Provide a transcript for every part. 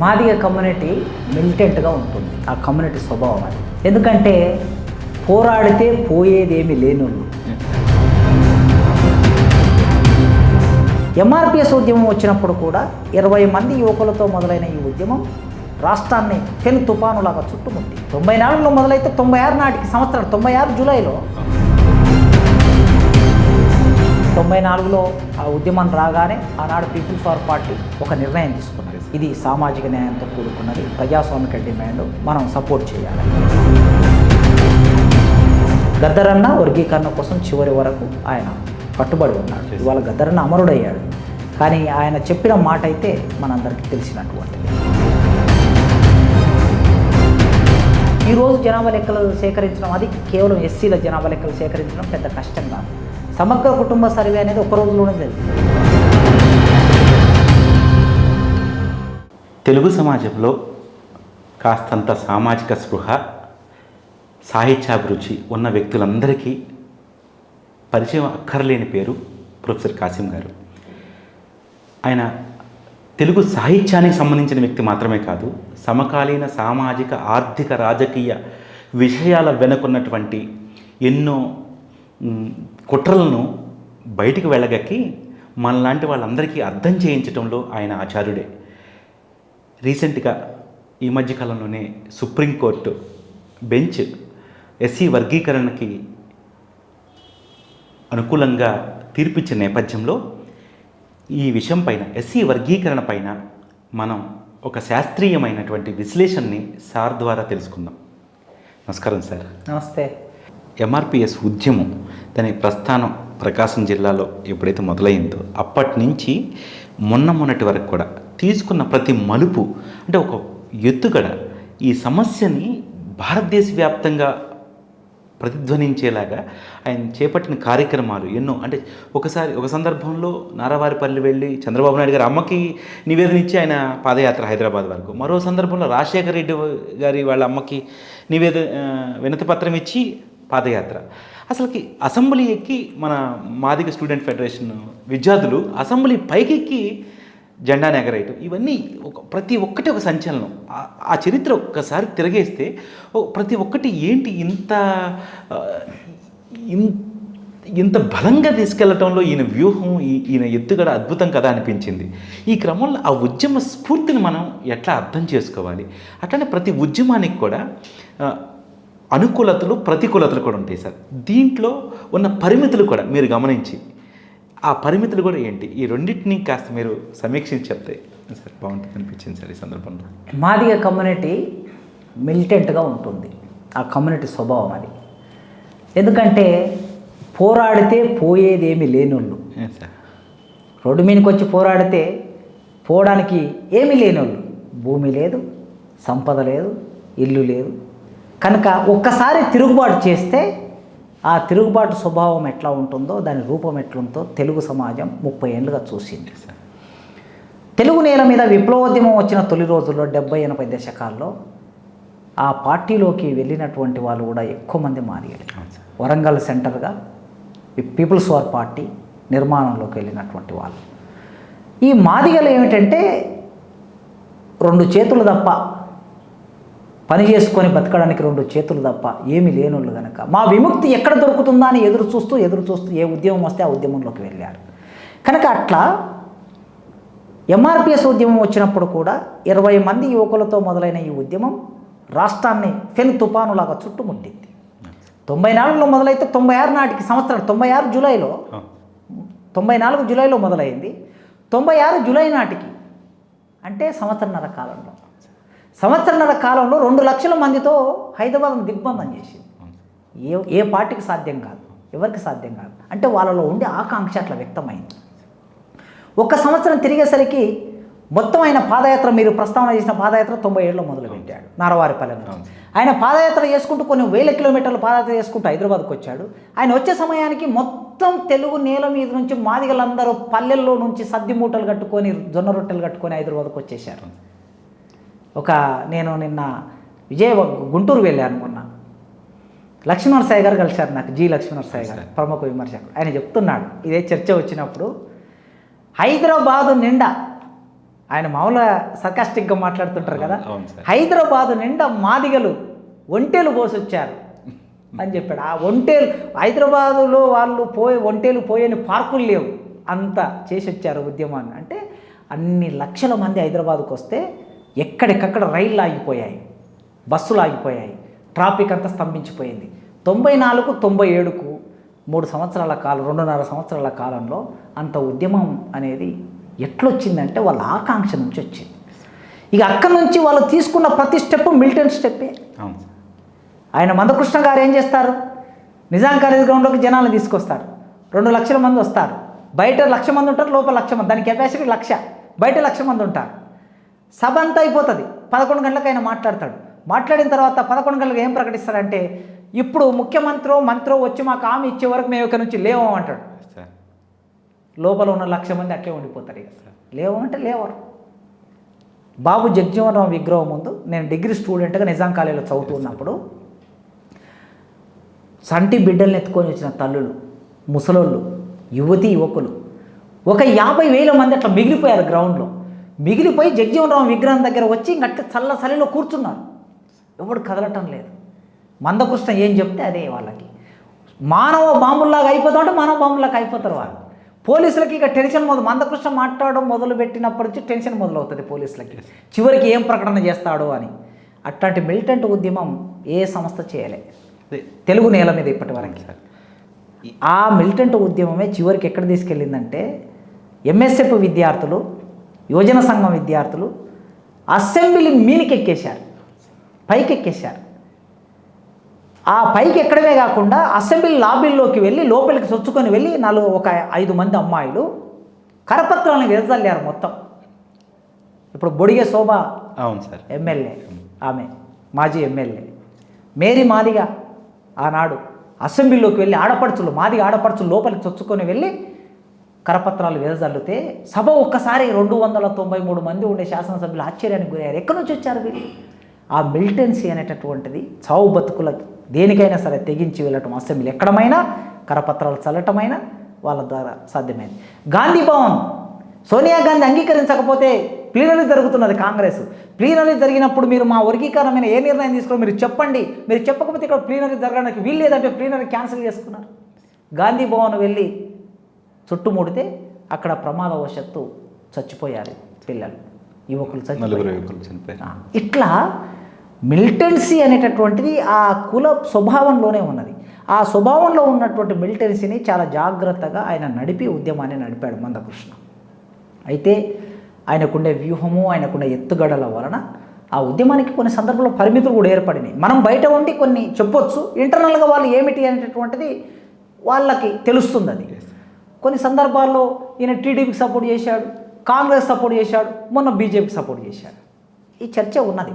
Madiga community మిలిటెంట్గా ఉంటుంది. ఆ community స్వభావం అది. ఎందుకంటే పోరాడితే పోయేదేమి లేనుళ్ళు ఎంఆర్పిఎస్ ఉద్యమం వచ్చినప్పుడు కూడా ఇరవై మంది యువకులతో మొదలైన ఈ ఉద్యమం రాష్ట్రాన్ని పెను తుఫానులాగా చుట్టుముంది తొంభై నాలుగులో మొదలైతే తొంభై ఆరు నాటికి సంవత్సరం తొంభై ఆరు జూలైలో తొంభై నాలుగులో ఆ ఉద్యమం రాగానే ఆనాడు పీపుల్స్ ఫార్ పార్టీ ఒక నిర్ణయం తీసుకున్నది. ఇది సామాజిక న్యాయంతో కూడుకున్నది. ప్రజాస్వామిక డిమాండ్ మనం సపోర్ట్ చేయాలి. గద్దరన్న వర్గీకరణ కోసం చివరి వరకు ఆయన కట్టుబడి ఉన్నాడు. ఇవాళ గద్దరన్న అమరుడయ్యాడు. కానీ ఆయన చెప్పిన మాట అయితే మనందరికీ తెలిసినటువంటిది. ఈరోజు జనాభా లెక్కలు సేకరించడం అది కేవలం ఎస్సీల జనాభా లెక్కలు సేకరించడం పెద్ద కష్టం కాదు. సమగ్ర కుటుంబ సర్వే అనేది ఒక రోజులోనే జరిగింది. తెలుగు సమాజంలో కాస్తంత సామాజిక స్పృహ సాహిత్యాభిరుచి ఉన్న వ్యక్తులందరికీ పరిచయం అక్కర్లేని పేరు ప్రొఫెసర్ కాసిం గారు. ఆయన తెలుగు సాహిత్యానికి సంబంధించిన వ్యక్తి మాత్రమే కాదు సమకాలీన సామాజిక ఆర్థిక రాజకీయ విషయాల వెనుకున్నటువంటి ఎన్నో కుట్రలను బయటికి వెళ్ళగక్కి మనలాంటి వాళ్ళందరికీ అర్థం చేయించడంలో ఆయన ఆచార్యుడే. రీసెంట్గా ఈ మధ్యకాలంలోనే సుప్రీంకోర్టు బెంచ్ ఎస్సీ వర్గీకరణకి అనుకూలంగా తీర్పిచ్చిన నేపథ్యంలో ఈ విషయం పైన ఎస్సీ వర్గీకరణ పైన మనం ఒక శాస్త్రీయమైనటువంటి విశ్లేషణని సార్ ద్వారా తెలుసుకుందాం. నమస్కారం సార్. నమస్తే. ఎంఆర్పిఎస్ ఉద్యమం దాని ప్రస్థానం ప్రకాశం జిల్లాలో ఎప్పుడైతే మొదలైందో అప్పటి నుంచి మొన్న మొన్నటి వరకు కూడా తీసుకున్న ప్రతి మలుపు అంటే ఒక ఎత్తుగడ ఈ సమస్యని భారతదేశ వ్యాప్తంగా ప్రతిధ్వనించేలాగా ఆయన చేపట్టిన కార్యక్రమాలు ఎన్నో అంటే ఒకసారి ఒక సందర్భంలో నారావారిపల్లి వెళ్ళి చంద్రబాబు నాయుడు గారి అమ్మకి నివేదన ఇచ్చి ఆయన పాదయాత్ర హైదరాబాద్ వరకు. మరో సందర్భంలో రాజశేఖర రెడ్డి గారి వాళ్ళ అమ్మకి నివేద వినతిపత్రం పత్రం ఇచ్చి పాదయాత్ర. అసలుకి అసెంబ్లీ ఎక్కి మన మాదిగ స్టూడెంట్ ఫెడరేషన్ విద్యార్థులు అసెంబ్లీ పైకెక్కి జెండాను ఎగరేయటం ఇవన్నీ ఒక ప్రతి ఒక్కటి ఒక సంచలనం. ఆ- చరిత్ర ఒక్కసారి తిరగేస్తే ప్రతి ఒక్కటి ఏంటి ఇంత ఇన్- ఇంత బలంగా తీసుకెళ్ళటంలో ఈయన వ్యూహం ఈయన ఎత్తుగడ అద్భుతం కదా అనిపించింది. ఈ క్రమంలో ఆ ఉద్యమ స్ఫూర్తిని మనం ఎట్లా అర్థం చేసుకోవాలి? అట్లనే ప్రతి ఉద్యమానికి కూడా అనుకూలతలు ప్రతికూలతలు కూడా ఉంటాయి సార్. దీంట్లో ఉన్న పరిమితులు కూడా మీరు గమనించి ఆ పరిమితులు కూడా ఏంటి? ఈ రెండింటిని కాస్త మీరు సమీక్షించి చెప్తే సార్ బాగుంటుంది అనిపించింది సార్ ఈ సందర్భంలో. మాదిగ కమ్యూనిటీ మిలిటెంట్గా ఉంటుంది. ఆ కమ్యూనిటీ స్వభావం అది. ఎందుకంటే పోరాడితే పోయేదేమి లేనోళ్ళు. రోడ్డు మీదకి వచ్చి పోరాడితే పోవడానికి ఏమీ లేనోళ్ళు. భూమి లేదు సంపద లేదు ఇల్లు లేదు. కనుక ఒక్కసారి తిరుగుబాటు చేస్తే ఆ తిరుగుబాటు స్వభావం ఎట్లా ఉంటుందో దాని రూపం ఎట్లుందో తెలుగు సమాజం ముప్పై ఏళ్ళుగా చూసింది. సార్ తెలుగు నేల మీద విప్లవోద్యమం వచ్చిన తొలి రోజుల్లో డెబ్బై ఎనభై దశకాల్లో ఆ పార్టీలోకి వెళ్ళినటువంటి వాళ్ళు కూడా ఎక్కువ మంది మారియారు సార్ వరంగల్ సెంటర్గా పీపుల్స్ వార్ పార్టీ నిర్మాణంలోకి వెళ్ళినటువంటి వాళ్ళు. ఈ మాదిగలు ఏమిటంటే రెండు చేతులు తప్ప పని చేసుకొని బతకడానికి రెండు చేతులు తప్ప ఏమీ లేనోళ్ళు కనుక మా విముక్తి ఎక్కడ దొరుకుతుందా అని ఎదురు చూస్తూ ఎదురు చూస్తూ ఏ ఉద్యమం వస్తే ఆ ఉద్యమంలోకి వెళ్ళారు. కనుక అట్లా ఎంఆర్పిఎస్ ఉద్యమం వచ్చినప్పుడు కూడా ఇరవై మంది యువకులతో మొదలైన ఈ ఉద్యమం రాష్ట్రాన్ని పెను తుపానులాగా చుట్టుముట్టింది. తొంభై నాలుగులో మొదలైతే తొంభై ఆరు నాటికి సంవత్సరం తొంభై ఆరు జూలైలో తొంభై నాలుగు జూలైలో మొదలైంది. తొంభై ఆరు జూలై నాటికి అంటే సంవత్సరన్నర కాలంలో సంవత్సరాల కాలంలో రెండు లక్షల మందితో హైదరాబాద్ దిగ్బంధం చేసింది. ఏ ఏ పార్టీకి సాధ్యం కాదు ఎవరికి సాధ్యం కాదు. అంటే వాళ్ళలో ఉండే ఆకాంక్ష అట్లా వ్యక్తమైంది. ఒక సంవత్సరం తిరిగేసరికి మొత్తం ఆయన పాదయాత్ర మీరు ప్రస్తావన చేసిన పాదయాత్ర తొంభై ఏడులో మొదలుపెట్టాడు నారవారిపల్లె నుంచి. ఆయన పాదయాత్ర చేసుకుంటూ కొన్ని వేల కిలోమీటర్ల పాదయాత్ర చేసుకుంటూ హైదరాబాద్కి వచ్చాడు. ఆయన వచ్చే సమయానికి మొత్తం తెలుగు నేల మీద నుంచి మాదిగలందరూ పల్లెల్లో నుంచి సద్ది మూటలు కట్టుకొని జొన్న రొట్టెలు కట్టుకొని హైదరాబాద్కి వచ్చేసారు ఒక నేను నిన్న విజయ గుంటూరు వెళ్ళాను మొన్న. లక్ష్మణ సాయి గారు కలిశారు నాకు జి లక్ష్మణ సాయి గారు ప్రముఖ విమర్శకుడు. ఆయన చెప్తున్నాడు ఇదే చర్చ వచ్చినప్పుడు హైదరాబాదు నిండా ఆయన మామూలుగా సర్కాస్టిక్గా మాట్లాడుతుంటారు కదా. హైదరాబాదు నిండా మాదిగలు ఒంటేలు పోసొచ్చారు అని చెప్పాడు. ఆ ఒంటేలు హైదరాబాదులో వాళ్ళు పోయి ఒంటేలు పోయని పార్కులు లేవు. అంత చేసి వచ్చారు ఉద్యమాన్ని. అంటే అన్ని లక్షల మంది హైదరాబాద్కు వస్తే ఎక్కడికక్కడ రైళ్ళు ఆగిపోయాయి బస్సులు ఆగిపోయాయి ట్రాఫిక్ అంతా స్తంభించిపోయింది. తొంభై నాలుగు తొంభై ఏడుకు మూడు సంవత్సరాల కాలం రెండున్నర సంవత్సరాల కాలంలో అంత ఉద్యమం అనేది ఎట్లొచ్చిందంటే వాళ్ళ ఆకాంక్ష నుంచి వచ్చింది. ఇక అక్కడి నుంచి వాళ్ళు తీసుకున్న ప్రతి స్టెప్ మిలిటెంట్ స్టెప్పే. అవును. సార్ ఆయన మందకృష్ణ గారు ఏం చేస్తారు? నిజాం కాలేజ్ గ్రౌండ్లోకి జనాలను తీసుకొస్తారు. రెండు లక్షల మంది వస్తారు. బయట లక్ష మంది ఉంటారు లోపల లక్ష మంది. దాని కెపాసిటీ లక్ష. బయట లక్ష మంది ఉంటారు. సభ అంతా అయిపోతుంది. పదకొండు గంటలకు ఆయన మాట్లాడతాడు. మాట్లాడిన తర్వాత పదకొండు గంటలకు ఏం ప్రకటిస్తారంటే ఇప్పుడు ముఖ్యమంత్రో మంత్రో వచ్చి మాకు హామీ ఇచ్చే వరకు మేము ఇక్కడ నుంచి లేవం అంటాడు. సార్ లోపల ఉన్న లక్ష మంది అట్లే ఉండిపోతారు ఇక. లేవు అంటే లేవరు. బాబు జగ్జీవనరావు విగ్రహం ముందు నేను డిగ్రీ స్టూడెంట్గా నిజాం కాలేజీలో చదువుతున్నప్పుడు సంటి బిడ్డల్ని ఎత్తుకొని వచ్చిన తల్లులు ముసలోళ్ళు యువతి యువకులు. ఒక యాభై వేల మంది అట్లా మిగిలిపోయారు గ్రౌండ్లో. మిగిలిపోయి జగ్జీవనరావు విగ్రహం దగ్గర వచ్చి గట్టి చల్ల చలిలో కూర్చున్నారు. ఎవడు కదలటం లేదు. మందకృష్ణ ఏం చెప్తే అదే వాళ్ళకి. మానవ బాంబుల్లాగా అయిపోతాం అంటే మానవ బాంబులాగా అయిపోతారు వాళ్ళు. పోలీసులకి ఇక టెన్షన్ మొదలు మందకృష్ణ మాట్లాడడం మొదలు పెట్టినప్పటి నుంచి టెన్షన్ మొదలవుతుంది పోలీసులకి. చివరికి ఏం ప్రకటన చేస్తాడో అని. అట్లాంటి మిలిటెంట్ ఉద్యమం ఏ సంస్థ చేయలే. తెలుగు నేల మీద ఇప్పటి వరకు ఆ మిలిటెంట్ ఉద్యమమే చివరికి ఎక్కడ తీసుకెళ్ళిందంటే ఎంఎస్ఎఫ్ విద్యార్థులు యువజన సంఘం విద్యార్థులు అసెంబ్లీ మీనికి ఎక్కేశారు పైకి ఎక్కేశారు ఆ పైకి ఎక్కడమే కాకుండా అసెంబ్లీ లాబీల్లోకి వెళ్ళి లోపలికి చొచ్చుకొని వెళ్ళి నాలుగు ఒక ఐదు మంది అమ్మాయిలు కరపత్రాలను వెదజల్లారు మొత్తం. ఇప్పుడు బొడిగె శోభ అవును సార్. ఎమ్మెల్యే ఆమె మాజీ ఎమ్మెల్యే. మేరీ మాదిగ ఆనాడు అసెంబ్లీలోకి వెళ్ళి ఆడపడుచులు మాదిగ ఆడపడుచులు లోపలికి చొచ్చుకొని వెళ్ళి కరపత్రాలు వెదజల్లితే సభ ఒక్కసారి రెండు వందల తొంభై మూడు మంది ఉండే శాసనసభ్యులు ఆశ్చర్యానికి గురయ్యారు. ఎక్కడి నుంచి వచ్చారు వీళ్ళు? ఆ మిలిటెన్సీ అనేటటువంటిది చావు బతుకుల దేనికైనా సరే తెగించి వెళ్ళటం అసెంబ్లీ ఎక్కడమైనా కరపత్రాలు చల్లటమైనా వాళ్ళ ద్వారా సాధ్యమైంది. గాంధీ భవన్ సోనియా గాంధీ అంగీకరించకపోతే ప్లీనరీ జరుగుతున్నది కాంగ్రెస్. ప్లీనరీ జరిగినప్పుడు మీరు మా వర్గీకరణమైన ఏ నిర్ణయం తీసుకో మీరు చెప్పండి. మీరు చెప్పకపోతే ఇక్కడ ప్లీనరీ జరగడానికి వీలు లేదంటే ప్లీనరీ క్యాన్సిల్ చేసుకున్నారు. గాంధీ భవన్ వెళ్ళి చుట్టుముడితే అక్కడ ప్రమాదవశత్తు చచ్చిపోయారు పిల్లలు యువకులు చచ్చిపోయారు. ఇట్లా మిలిటెన్సీ అనేటటువంటిది ఆ కుల స్వభావంలోనే ఉన్నది. ఆ స్వభావంలో ఉన్నటువంటి మిలిటెన్సీని చాలా జాగ్రత్తగా ఆయన నడిపి ఉద్యమాన్ని నడిపాడు మందకృష్ణ. అయితే ఆయనకుండే వ్యూహము ఆయనకుండే ఎత్తుగడల వలన ఆ ఉద్యమానికి కొన్ని సందర్భాల్లో పరిమితులు కూడా ఏర్పడినాయి. మనం బయట ఉండి కొన్ని చెప్పొచ్చు ఇంటర్నల్గా వాళ్ళు ఏమిటి అనేటటువంటిది వాళ్ళకి తెలుస్తుంది అది కొన్ని సందర్భాల్లో ఈయన టీడీపీకి సపోర్ట్ చేశాడు కాంగ్రెస్ సపోర్ట్ చేశాడు మొన్న బీజేపీకి సపోర్ట్ చేశాడు. ఈ చర్చ ఉన్నది.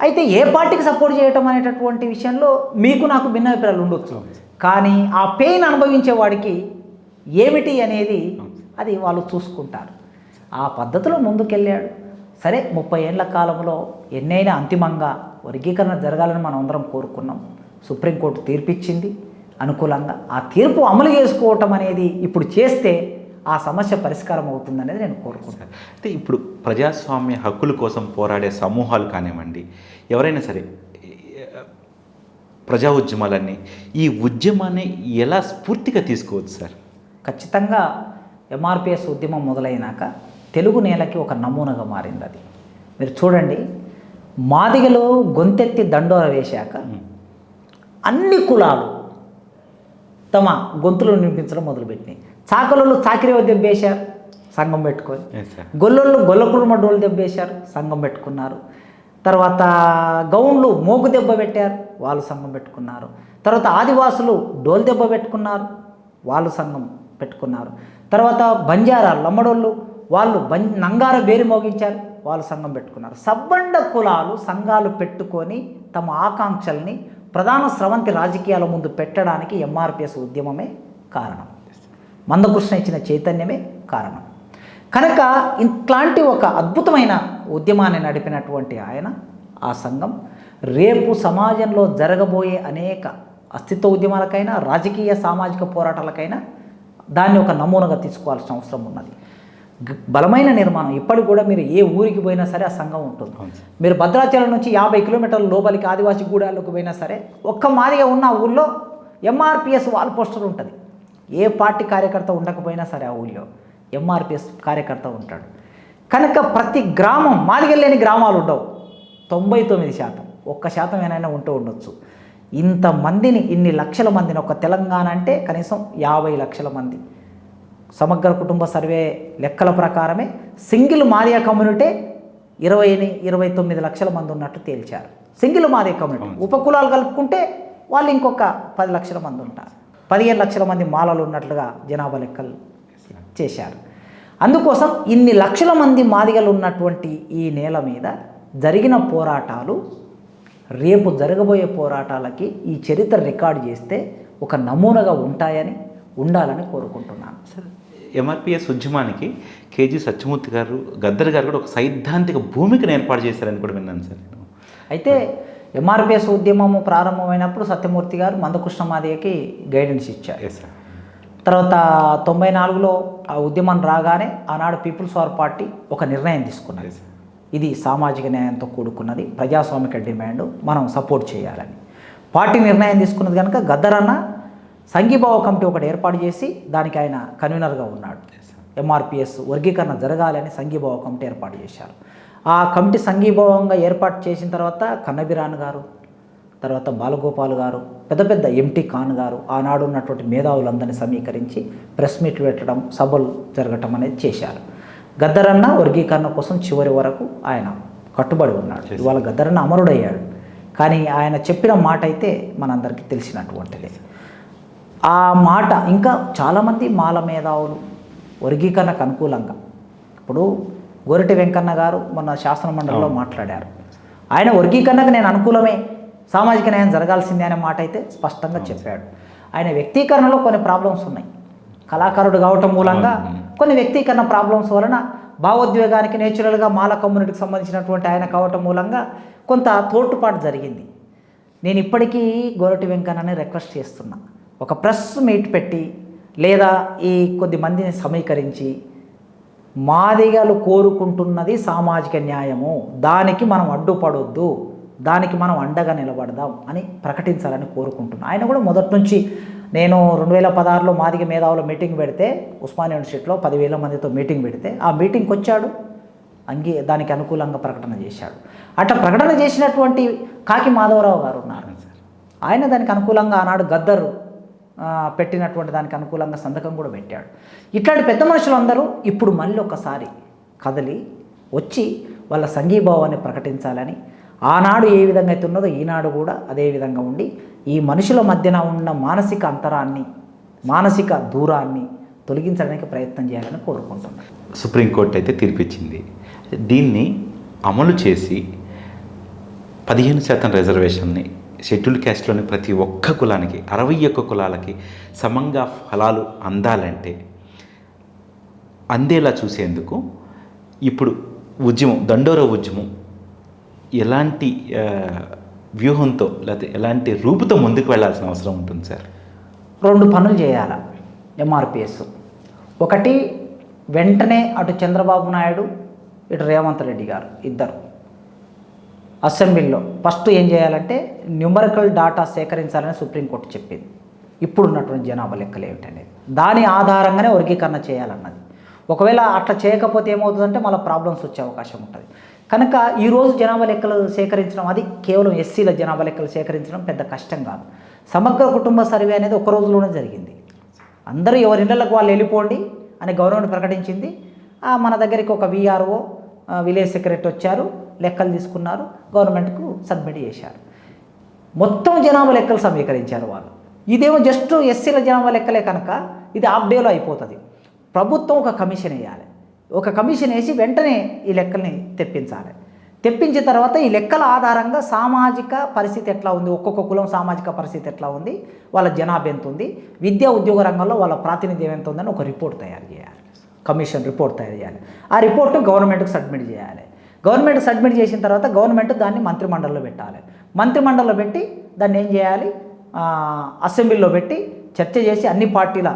అయితే ఏ పార్టీకి సపోర్ట్ చేయటం అనేటటువంటి విషయంలో మీకు నాకు భిన్నాభిప్రాయాలు ఉండొచ్చు. కానీ ఆ పెయిన్ అనుభవించే వాడికి ఏమిటి అనేది అది వాళ్ళు చూసుకుంటారు. ఆ పద్ధతిలో ముందుకెళ్ళాడు. సరే ముప్పై ఏళ్ళ కాలంలో ఎన్నైనా అంతిమంగా వర్గీకరణ జరగాలని మనం అందరం కోరుకున్నాం. సుప్రీంకోర్టు తీర్పిచ్చింది. అనుకూలంగా ఆ తీర్పు అమలు చేసుకోవటం అనేది ఇప్పుడు చేస్తే ఆ సమస్య పరిష్కారం అవుతుందనేది నేను కోరుకుంటాను అయితే ఇప్పుడు ప్రజాస్వామ్య హక్కుల కోసం పోరాడే సమూహాలు కానివ్వండి ఎవరైనా సరే ప్రజా ఉద్యమాలన్నీ ఈ ఉద్యమాన్ని ఎలా స్ఫూర్తిగా తీసుకోవచ్చు సార్? ఖచ్చితంగా ఎంఆర్పిఎస్ ఉద్యమం మొదలైనాక తెలుగు నేలకి ఒక నమూనాగా మారింది అది. మీరు చూడండి మాదిగలో గొంతెత్తి దండోర వేశాక అన్ని కులాలు తమ గొంతులు వినిపించడం మొదలుపెట్టినాయి. చాకలోళ్ళు చాకిరి దెబ్బేశారు సంఘం పెట్టుకొని. గొల్లోళ్ళు గొల్లకుడుమ డోలు దెబ్బేశారు సంఘం పెట్టుకున్నారు. తర్వాత గౌండ్లు మోగు దెబ్బ పెట్టారు వాళ్ళు సంఘం పెట్టుకున్నారు. తర్వాత ఆదివాసులు డోలు దెబ్బ పెట్టుకున్నారు వాళ్ళు సంఘం పెట్టుకున్నారు. తర్వాత బంజారా లమ్మడోళ్ళు వాళ్ళు బం నంగార బేరి మోగించారు వాళ్ళు సంఘం పెట్టుకున్నారు. సబ్బండ కులాలు సంఘాలు పెట్టుకొని తమ ఆకాంక్షల్ని ప్రధాన స్రవంతి రాజకీయాల ముందు పెట్టడానికి ఎంఆర్పిఎస్ ఉద్యమమే కారణం. మందకృష్ణ ఇచ్చిన చైతన్యమే కారణం. కనుక ఇట్లాంటి ఒక అద్భుతమైన ఉద్యమాన్ని నడిపినటువంటి ఆయన ఆ సంఘం రేపు సమాజంలో జరగబోయే అనేక అస్తిత్వ ఉద్యమాలకైనా రాజకీయ సామాజిక పోరాటాలకైనా దాన్ని ఒక నమూనాగా తీసుకోవాల్సిన అవసరం ఉన్నది. బలమైన నిర్మాణం. ఇప్పటికి కూడా మీరు ఏ ఊరికి పోయినా సరే ఆ సంఘం ఉంటుంది. మీరు భద్రాచలం నుంచి యాభై కిలోమీటర్ల లోపలికి ఆదివాసీ గూడాలకు పోయినా సరే ఒక్క మాదిగా ఉన్న ఆ ఊళ్ళో ఎంఆర్పిఎస్ వాల్ పోస్టర్ ఉంటుంది. ఏ పార్టీ కార్యకర్త ఉండకపోయినా సరే ఆ ఊళ్ళో ఎంఆర్పిఎస్ కార్యకర్త ఉంటాడు. కనుక ప్రతి గ్రామం మాదిగలు లేని గ్రామాలు ఉండవు. తొంభై తొమ్మిది శాతం. ఒక్క శాతం ఏమైనా ఉంటూ ఉండొచ్చు. ఇంతమందిని ఇన్ని లక్షల మందిని ఒక తెలంగాణ అంటే కనీసం యాభై లక్షల మంది. సమగ్ర కుటుంబ సర్వే లెక్కల ప్రకారమే సింగిల్ మాదిగ కమ్యూనిటీ ఇరవై ఇరవై తొమ్మిది లక్షల మంది ఉన్నట్టు తేల్చారు. Single Madiga community. ఉపకులాలు కలుపుకుంటే వాళ్ళు ఇంకొక పది లక్షల మంది ఉంటారు. పదిహేను లక్షల మంది మాలలు ఉన్నట్లుగా జనాభా లెక్కలు చేశారు. అందుకోసం ఇన్ని లక్షల మంది మాదిగలు ఉన్నటువంటి ఈ నేల మీద జరిగిన పోరాటాలు రేపు జరగబోయే పోరాటాలకి ఈ చరిత్ర రికార్డు చేస్తే ఒక నమూనాగా ఉంటాయని ఉండాలని కోరుకుంటున్నాను. సార్ ఎంఆర్పిఎస్ ఉద్యమానికి కేజీ సత్యమూర్తి గారు గద్దర్ గారు కూడా ఒక సైద్ధాంతిక భూమికను ఏర్పాటు చేశారని కూడా విన్నాను సార్ నేను. అయితే ఎంఆర్పిఎస్ ఉద్యమము ప్రారంభమైనప్పుడు సత్యమూర్తి గారు మందకృష్ణ మాదిగకి గైడెన్స్ ఇచ్చారు. తర్వాత తొంభై నాలుగులో ఆ ఉద్యమం రాగానే ఆనాడు పీపుల్స్ వార్ పార్టీ ఒక నిర్ణయం తీసుకున్నది. ఇది సామాజిక న్యాయంతో కూడుకున్నది ప్రజాస్వామిక డిమాండ్ మనం సపోర్ట్ చేయాలని. పార్టీ నిర్ణయం తీసుకున్నది కనుక గద్దరన్న సంఘీభావ కమిటీ ఒకటి ఏర్పాటు చేసి దానికి ఆయన కన్వీనర్గా ఉన్నాడు. ఎంఆర్పిఎస్ వర్గీకరణ జరగాలని సంఘీభావ కమిటీ ఏర్పాటు చేశారు. ఆ కమిటీ సంఘీభావంగా ఏర్పాటు చేసిన తర్వాత కన్నబిరాన్ గారు తర్వాత బాలగోపాల్ గారు పెద్ద పెద్ద ఎంటీ ఖాన్ గారు ఆనాడు ఉన్నటువంటి మేధావులందరినీ సమీకరించి ప్రెస్ మీట్లు పెట్టడం సభలు జరగటం అనేది చేశారు. గద్దరన్న వర్గీకరణ కోసం చివరి వరకు ఆయన కట్టుబడి ఉన్నాడు. ఇవాళ గద్దరన్న అమరుడయ్యాడు. కానీ ఆయన చెప్పిన మాట అయితే మనందరికీ తెలిసినటువంటిది. ఆ మాట ఇంకా చాలామంది మాల మేధావులు వర్గీకరణకు అనుకూలంగా. ఇప్పుడు గోరటి వెంకన్న గారు మొన్న శాసన మండలిలో మాట్లాడారు. ఆయన వర్గీకరణకు నేను అనుకూలమే సామాజిక న్యాయం జరగాల్సిందే అనే మాట అయితే స్పష్టంగా చెప్పాడు. ఆయన వ్యక్తీకరణలో కొన్ని ప్రాబ్లమ్స్ ఉన్నాయి. కళాకారుడు కావటం మూలంగా కొన్ని వ్యక్తీకరణ ప్రాబ్లమ్స్ వలన భావోద్వేగానికి నేచురల్గా మాల కమ్యూనిటీకి సంబంధించినటువంటి ఆయన కావటం మూలంగా కొంత తోటుపాటు జరిగింది. నేను ఇప్పటికీ గోరటి వెంకన్నని రిక్వెస్ట్ చేస్తున్నా. ఒక ప్రెస్ మీట్ పెట్టి లేదా ఈ కొద్ది మందిని సమీకరించి మాదిగలు కోరుకుంటున్నది సామాజిక న్యాయము. దానికి మనం అడ్డుపడొద్దు. దానికి మనం అండగా నిలబడదాం అని ప్రకటించాలని కోరుకుంటున్నాను ఆయన కూడా మొదటి నుంచి నేను రెండు వేల పదహారులో మాదిగ మేధావుల మీటింగ్ పెడితే ఉస్మాని యూనివర్సిటీలో పదివేల మందితో మీటింగ్ పెడితే ఆ మీటింగ్కి వచ్చాడు. అంగీ దానికి అనుకూలంగా ప్రకటన చేశాడు. అట్లా ప్రకటన చేసినటువంటి కాకి మాధవరావు గారు ఉన్నారు. ఆయన దానికి అనుకూలంగా ఆనాడు గద్దరు పెట్టినటువంటి దానికి అనుకూలంగా సంతకం కూడా పెట్టాడు. ఇట్లాంటి పెద్ద మనుషులందరూ ఇప్పుడు మళ్ళీ ఒకసారి కదలి వచ్చి వాళ్ళ సంఘీభావాన్ని ప్రకటించాలని ఆనాడు ఏ విధంగా అయితే ఉన్నదో ఈనాడు కూడా అదే విధంగా ఉండి ఈ మనుషుల మధ్యన ఉన్న మానసిక అంతరాన్ని మానసిక దూరాన్ని తొలగించడానికి ప్రయత్నం చేయాలని కోరుకుంటున్నాను. సుప్రీంకోర్టు అయితే తీర్పిచ్చింది. దీన్ని అమలు చేసి పదిహేను శాతం రిజర్వేషన్ని షెడ్యూల్ క్యాస్ట్లోని ప్రతి ఒక్క కులానికి అరవై ఒక్క కులాలకి సమంగా ఫలాలు అందాలంటే అందేలా చూసేందుకు ఇప్పుడు ఉద్యమం దండోర ఉద్యమం ఎలాంటి వ్యూహంతో లేకపోతే ఎలాంటి రూపుతో ముందుకు వెళ్ళాల్సిన అవసరం ఉంటుంది సార్? రెండు పనులు చేయాలి ఎంఆర్పిఎస్. ఒకటి వెంటనే అటు చంద్రబాబు నాయుడు ఇటు రేవంత్ రెడ్డి గారు ఇద్దరు. అసెంబ్లీలో ఫస్ట్ ఏం చేయాలంటే న్యూమరికల్ డాటా సేకరించాలని సుప్రీంకోర్టు చెప్పింది. ఇప్పుడున్నటువంటి జనాభా లెక్కలు ఏమిటనేది. దాని ఆధారంగానే వర్గీకరణ చేయాలన్నది. ఒకవేళ అట్లా చేయకపోతే ఏమవుతుందంటే మళ్ళీ ప్రాబ్లమ్స్ వచ్చే అవకాశం ఉంటుంది. కనుక ఈరోజు జనాభా లెక్కలు సేకరించడం అది కేవలం ఎస్సీల జనాభా లెక్కలు సేకరించడం పెద్ద కష్టం కాదు. సమగ్ర కుటుంబ సర్వే అనేది ఒక రోజులోనే జరిగింది. అందరూ ఎవరి ఇళ్ళకు వాళ్ళు వెళ్ళిపోండి అని గవర్నమెంట్ ప్రకటించింది. మన దగ్గరికి ఒక విఆర్ఓ విలేజ్ సెక్రటరీ వచ్చారు లెక్కలు తీసుకున్నారు గవర్నమెంట్కు సబ్మిట్ చేశారు. మొత్తం జనాభా లెక్కలు సమీకరించారు వాళ్ళు. ఇదేమో జస్ట్ ఎస్సీల జనాభా లెక్కలే కనుక ఇది హాఫ్ డేలో అయిపోతుంది. ప్రభుత్వం ఒక కమిషన్ వేయాలి. ఒక కమిషన్ వేసి వెంటనే ఈ లెక్కల్ని తెప్పించాలి. తెప్పించిన తర్వాత ఈ లెక్కల ఆధారంగా సామాజిక పరిస్థితి ఎట్లా ఉంది? ఒక్కొక్క కులం సామాజిక పరిస్థితి ఎట్లా ఉంది? వాళ్ళ జనాభా ఎంత ఉంది? విద్యా ఉద్యోగ రంగంలో వాళ్ళ ప్రాతినిధ్యం ఎంత ఉందని ఒక రిపోర్ట్ తయారు చేయాలి. కమిషన్ రిపోర్ట్ తయారు చేయాలి. ఆ రిపోర్ట్ గవర్నమెంట్కి సబ్మిట్ చేయాలి. గవర్నమెంట్ సబ్మిట్ చేసిన తర్వాత గవర్నమెంట్ దాన్ని మంత్రిమండలిలో పెట్టాలి. మంత్రిమండలిలో పెట్టి దాన్ని ఏం చేయాలి? అసెంబ్లీలో పెట్టి చర్చ చేసి అన్ని పార్టీల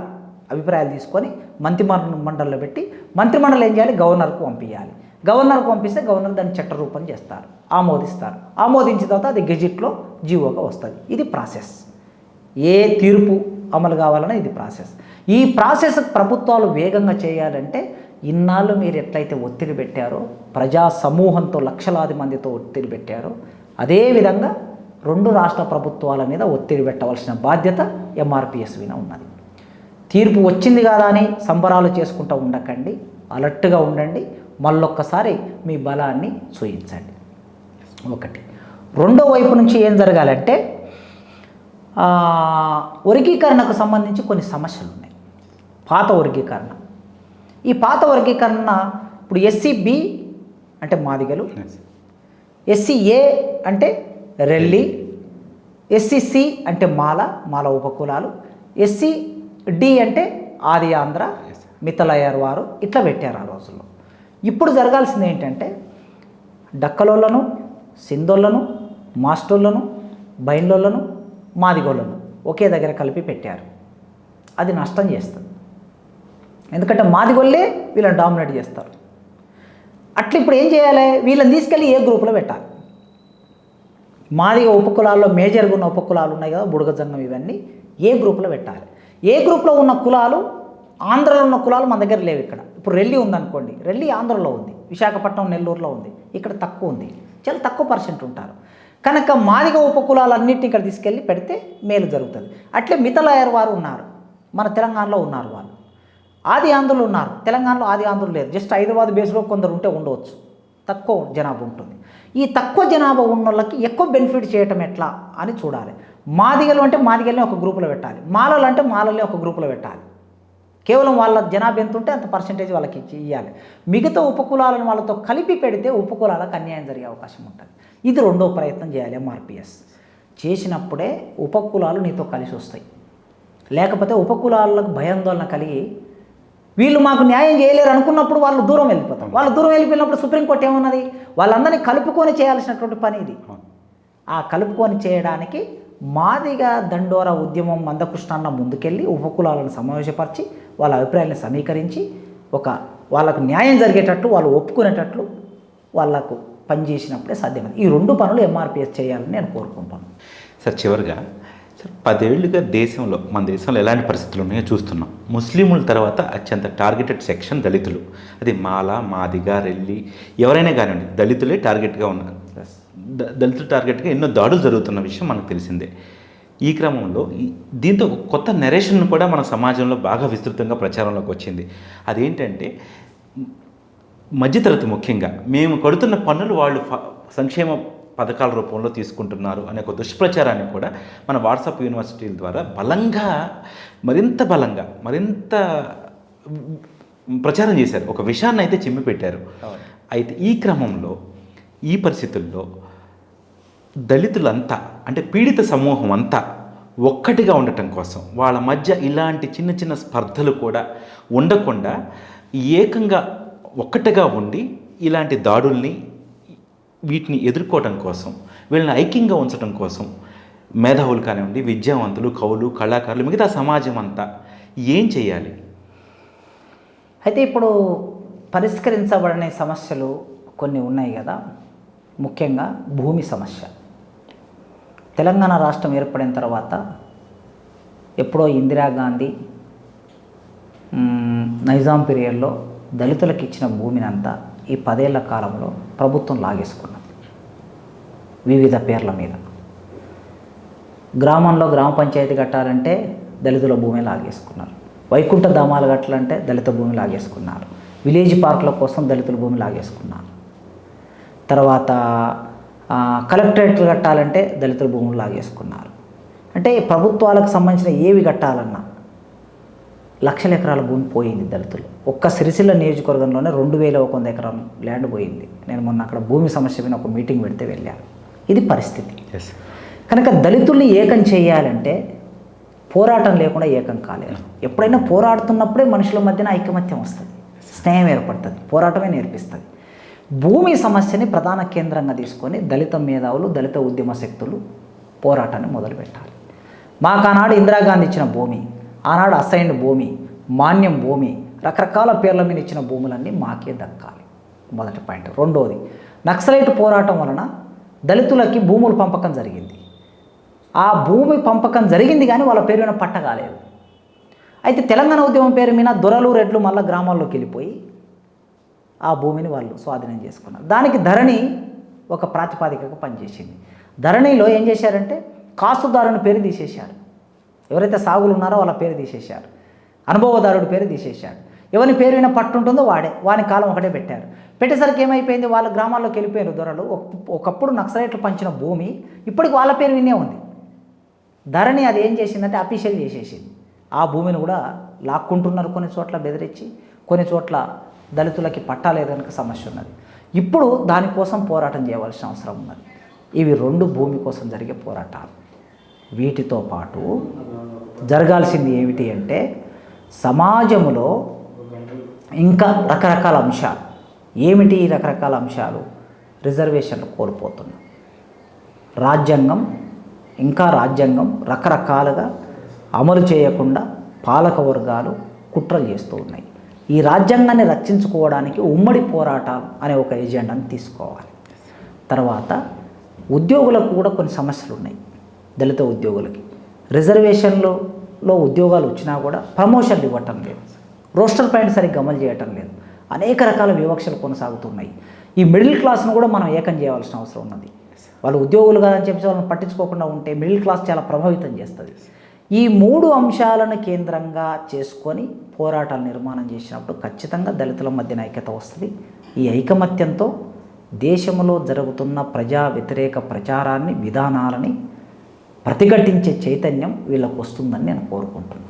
అభిప్రాయాలు తీసుకొని మంత్రి మండలిలో పెట్టి మంత్రిమండలి ఏం చేయాలి? గవర్నర్కు పంపించాలి గవర్నర్కు పంపిస్తే గవర్నర్ దాన్ని చట్టరూపం చేస్తారు. ఆమోదిస్తారు. ఆమోదించిన తర్వాత అది గెజిట్లో జీవోగా వస్తుంది. ఇది ప్రాసెస్. ఏ తీర్పు అమలు కావాలన్నా ఇది ప్రాసెస్. ఈ ప్రాసెస్ ప్రభుత్వాలు వేగంగా చేయాలంటే ఇన్నాళ్ళు మీరు ఎట్లయితే ఒత్తిడి పెట్టారో ప్రజా సమూహంతో లక్షలాది మందితో ఒత్తిడి పెట్టారో అదేవిధంగా రెండు రాష్ట్ర ప్రభుత్వాల మీద ఒత్తిడి పెట్టవలసిన బాధ్యత ఎంఆర్పిఎస్ ఉన్నది. తీర్పు వచ్చింది కదా అని సంబరాలు చేసుకుంటూ ఉండకండి అలర్ట్గా ఉండండి మళ్ళొక్కసారి మీ బలాన్ని చూయించండి. ఒకటి. రెండో వైపు నుంచి ఏం జరగాలంటే వర్గీకరణకు సంబంధించి కొన్ని సమస్యలు ఉన్నాయి. పాత వర్గీకరణ. ఈ పాత వర్గీకరణ ఇప్పుడు ఎస్సీ బి అంటే మాదిగలు. ఎస్సీ ఏ అంటే రెల్లి. ఎస్సీ సి అంటే మాల మాల ఉపకులాలు. ఎస్సీ డి అంటే ఆది ఆంధ్ర మితలయ్యారు వారు. ఇట్లా పెట్టారు ఆ రోజుల్లో. ఇప్పుడు జరగాల్సింది ఏంటంటే డక్కలోళ్ళను సింధోళ్ళను మాస్టోళ్ళను బైన్లోళ్ళను మాదిగోళ్ళను ఒకే దగ్గర కలిపి పెట్టారు. అది నష్టం చేస్తుంది. ఎందుకంటే మాదిగోళ్ళే వీళ్ళని డామినేట్ చేస్తారు. అట్లా ఇప్పుడు ఏం చేయాలి? వీళ్ళని తీసుకెళ్ళి ఏ గ్రూప్లో పెట్టాలి? మాదిగ ఉపకులాల్లో మేజర్గా ఉన్న ఉపకులాలు ఉన్నాయి కదా బుడగజంగం ఇవన్నీ ఏ గ్రూప్లో పెట్టాలి? ఏ గ్రూప్లో ఉన్న కులాలు? ఆంధ్రలో ఉన్న కులాలు మన దగ్గర లేవు ఇక్కడ. ఇప్పుడు రెల్లి ఉందనుకోండి రెల్లి ఆంధ్రలో ఉంది విశాఖపట్నం నెల్లూరులో ఉంది ఇక్కడ తక్కువ ఉంది చాలా తక్కువ పర్సెంట్ ఉంటారు. కనుక మాదిగ ఉపకులాలన్నింటినీ ఇక్కడ తీసుకెళ్ళి పెడితే మేలు జరుగుతుంది. అట్లే మితలాయర్ వారు ఉన్నారు మన తెలంగాణలో ఉన్నారు వాళ్ళు. ఆది ఆంధ్రులు ఉన్నారు. తెలంగాణలో ఆది ఆంధ్రులు లేరు. జస్ట్ హైదరాబాద్ బేస్లో కొందరు ఉంటే ఉండవచ్చు. తక్కువ జనాభా ఉంటుంది. ఈ తక్కువ జనాభా ఉన్న వాళ్ళకి ఎక్కువ బెనిఫిట్ చేయటం ఎట్లా అని చూడాలి. మాదిగలు అంటే మాదిగల్ని ఒక గ్రూపులో పెట్టాలి. మాలలు అంటే మాలల్ని ఒక గ్రూపులో పెట్టాలి. కేవలం వాళ్ళ జనాభా ఎంత ఉంటే అంత పర్సంటేజ్ వాళ్ళకి ఇచ్చి ఇవ్వాలి మిగతా ఉపకులాలను వాళ్ళతో కలిపి పెడితే ఉపకులాలకు అన్యాయం జరిగే అవకాశం ఉంటుంది. ఇది రెండో ప్రయత్నం చేయాలి ఎంఆర్పిఎస్ చేసినప్పుడే ఉపకులాలు నీతో కలిసి వస్తాయి. లేకపోతే ఉపకులాలకు భయాందోళన కలిగి వీళ్ళు మాకు న్యాయం చేయలేరు అనుకున్నప్పుడు వాళ్ళు దూరం వెళ్ళిపోతారు వాళ్ళు దూరం వెళ్ళిపోయినప్పుడు సుప్రీంకోర్టు ఏమున్నది? వాళ్ళందరినీ కలుపుకొని చేయాల్సినటువంటి పని ఇది. ఆ కలుపుకొని చేయడానికి మాదిగా దండోర ఉద్యమం మందకృష్ణన్న ముందుకెళ్ళి ఉపకులాలను సమావేశపరిచి వాళ్ళ అభిప్రాయాలను సమీకరించి ఒక వాళ్ళకు న్యాయం జరిగేటట్లు వాళ్ళు ఒప్పుకునేటట్లు వాళ్ళకు పనిచేసినప్పుడే సాధ్యమైంది. ఈ రెండు పనులు ఎంఆర్పిఎస్ చేయాలని నేను కోరుకుంటాను సార్ చివరిగా సార్ పదేళ్ళుగా దేశంలో మన దేశంలో ఎలాంటి పరిస్థితులు ఉన్నాయో చూస్తున్నాం. ముస్లింల తర్వాత అత్యంత టార్గెటెడ్ సెక్షన్ దళితులు. అది మాల మాదిగ రెల్లి ఎవరైనా కానివ్వండి దళితులే టార్గెట్గా ఉన్నారు దళితులు దళితుల టార్గెట్గా ఎన్నో దాడులు జరుగుతున్న విషయం మనకు తెలిసిందే. ఈ క్రమంలో దీంతో కొత్త నెరేషన్ కూడా మన సమాజంలో బాగా విస్తృతంగా ప్రచారంలోకి వచ్చింది. అదేంటంటే మధ్యతరగతి ముఖ్యంగా మేము కడుతున్న పన్నులు వాళ్ళు సంక్షేమ పథకాల రూపంలో తీసుకుంటున్నారు అనే ఒక దుష్ప్రచారాన్ని కూడా మన వాట్సాప్ యూనివర్సిటీల ద్వారా బలంగా మరింత బలంగా మరింత ప్రచారం చేశారు. ఒక విషయాన్ని అయితే చిమ్మి పెట్టారు అయితే ఈ క్రమంలో ఈ పరిస్థితుల్లో దళితులంతా అంటే పీడిత సమూహం అంతా ఒక్కటిగా ఉండటం కోసం వాళ్ళ మధ్య ఇలాంటి చిన్న చిన్న స్పర్ధలు కూడా ఉండకుండా ఏకంగా ఒక్కటిగా ఉండి ఇలాంటి దాడుల్ని వీటిని ఎదుర్కోవటం కోసం వీళ్ళని ఐక్యంగా ఉంచడం కోసం మేధావులు కానివ్వండి విద్యావంతులు కవులు కళాకారులు మిగతా సమాజం అంతా ఏం చేయాలి? అయితే ఇప్పుడు పరిష్కరించబడని సమస్యలు కొన్ని ఉన్నాయి కదా. ముఖ్యంగా భూమి సమస్య. తెలంగాణ రాష్ట్రం ఏర్పడిన తర్వాత ఎప్పుడో ఇందిరాగాంధీ నైజాం పీరియడ్లో దళితులకు ఇచ్చిన భూమిని అంతా ఈ పదేళ్ళ కాలంలో ప్రభుత్వం లాగేసుకున్నది. వివిధ పేర్ల మీద. గ్రామంలో గ్రామ పంచాయతీ కట్టాలంటే దళితుల భూమి లాగేసుకున్నారు. వైకుంఠ ధామాలు కట్టాలంటే దళిత భూమి లాగేసుకున్నారు. విలేజ్ పార్కుల కోసం దళితుల భూమి లాగేసుకున్నారు. తర్వాత కలెక్టరేట్లు కట్టాలంటే దళితుల భూములు లాగేసుకున్నారు. అంటే ప్రభుత్వాలకు సంబంధించిన ఏవి కట్టాలన్నా లక్షల ఎకరాల భూమి పోయింది దళితులు. ఒక్క సిరిసిల్ల నియోజకవర్గంలోనే రెండు వేల ఒక వంద ఎకరం ల్యాండ్ పోయింది. నేను మొన్న అక్కడ భూమి సమస్య మీద ఒక మీటింగ్ పెడితే వెళ్ళాను. ఇది పరిస్థితి. కనుక దళితుల్ని ఏకం చేయాలంటే పోరాటం లేకుండా ఏకం కాలేరు ఎప్పుడైనా పోరాడుతున్నప్పుడే మనుషుల మధ్యన ఐకమత్యం వస్తుంది. స్నేహం ఏర్పడుతుంది. పోరాటమే నేర్పిస్తుంది. భూమి సమస్యని ప్రధాన కేంద్రంగా తీసుకొని దళిత మేధావులు దళిత ఉద్యమ శక్తులు పోరాటాన్ని మొదలుపెట్టాలి. మాకు ఆనాడు ఇందిరాగాంధీ ఇచ్చిన భూమి ఆనాడు అసైన్డ్ భూమి మాన్యం భూమి రకరకాల పేర్ల మీద ఇచ్చిన భూములన్నీ మాకే దక్కాలి. మొదటి పాయింట్. రెండోది నక్సలైట్ పోరాటం వలన దళితులకి భూముల పంపకం జరిగింది. ఆ భూమి పంపకం జరిగింది కానీ వాళ్ళ పేరు మీద పట్ట కాలేదు అయితే తెలంగాణ ఉద్యమం పేరు మీద దొరలు రెడ్లు మళ్ళీ గ్రామాల్లోకి వెళ్ళిపోయి ఆ భూమిని వాళ్ళు స్వాధీనం చేసుకున్నారు. దానికి ధరణి ఒక ప్రాతిపాదికగా పనిచేసింది. ధరణిలో ఏం చేశారంటే కాస్తుదారుని పేరు తీసేశారు. ఎవరైతే సాగులు ఉన్నారో వాళ్ళ పేరు తీసేశారు. అనుభవదారుడి పేరు తీసేశాడు ఎవరి పేరు విన పట్టుంటుందో వాడే వాని కాలం ఒకటే పెట్టారు. పెట్టేసరికి ఏమైపోయింది? వాళ్ళ గ్రామాల్లోకి వెళ్ళిపోయారు దొరలు. ఒకప్పుడు నక్సలైట్లు పంచిన భూమి ఇప్పటికి వాళ్ళ పేరు వినే ఉంది. ధరణి అది ఏం చేసిందంటే అఫీషియల్ చేసేసింది. ఆ భూమిని కూడా లాక్కుంటున్నారు కొన్ని చోట్ల బెదిరించి కొన్ని చోట్ల దళితులకి పట్టాలేదు కనుక సమస్య ఉన్నది. ఇప్పుడు దానికోసం పోరాటం చేయవలసిన అవసరం ఉన్నది. ఇవి రెండు భూమి కోసం జరిగే పోరాటాలు. వీటితో పాటు జరగాల్సింది ఏమిటి అంటే సమాజంలో ఇంకా రకరకాల అంశాలు. ఏమిటి రకరకాల అంశాలు? రిజర్వేషన్లు కోల్పోతున్నాం రాజ్యాంగం ఇంకా రాజ్యాంగం రకరకాలుగా అమలు చేయకుండా పాలక వర్గాలు కుట్రలు చేస్తూ ఉన్నాయి. ఈ రాజ్యాంగాన్ని రక్షించుకోవడానికి ఉమ్మడి పోరాటాలు అనే ఒక ఎజెండాను తీసుకోవాలి. తర్వాత ఉద్యోగులకు కూడా కొన్ని సమస్యలు ఉన్నాయి. దళిత ఉద్యోగులకి. రిజర్వేషన్లో లో ఉద్యోగాలు వచ్చినా కూడా ప్రమోషన్లు ఇవ్వటం లేదు. రోస్టర్ పాయింట్ సరిగ్గా అమలు చేయటం లేదు. అనేక రకాల వివక్షలు కొనసాగుతున్నాయి. ఈ మిడిల్ క్లాస్ను కూడా మనం ఏకం చేయవలసిన అవసరం ఉన్నది. వాళ్ళు ఉద్యోగులు కాదని చెప్పి వాళ్ళని పట్టించుకోకుండా ఉంటే మిడిల్ క్లాస్ చాలా ప్రభావితం చేస్తుంది. ఈ మూడు అంశాలను కేంద్రంగా చేసుకొని పోరాటాలు నిర్మాణం చేసినప్పుడు ఖచ్చితంగా దళితుల మధ్యన ఐక్యత వస్తుంది. ఈ ఐకమత్యంతో దేశంలో జరుగుతున్న ప్రజా వ్యతిరేక ప్రచారాన్ని విధానాలని ప్రతిఘటించే చైతన్యం వీళ్ళకు వస్తుందని నేను కోరుకుంటున్నాను.